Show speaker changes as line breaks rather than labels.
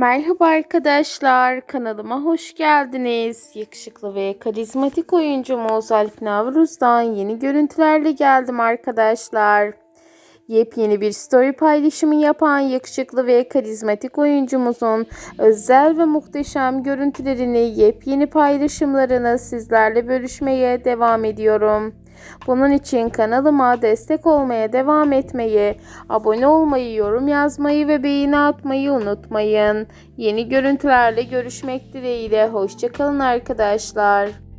Merhaba arkadaşlar, kanalıma hoş geldiniz. Yakışıklı ve karizmatik oyuncumuz Alp Navruz'dan yeni görüntülerle geldim arkadaşlar. Yepyeni bir story paylaşımı yapan yakışıklı ve karizmatik oyuncumuzun özel ve muhteşem görüntülerini, yepyeni paylaşımlarını sizlerle bölüşmeye devam ediyorum. Bunun için kanalıma destek olmaya devam etmeyi, abone olmayı, yorum yazmayı ve beğeni atmayı unutmayın. Yeni görüntülerle görüşmek dileğiyle. Hoşçakalın arkadaşlar.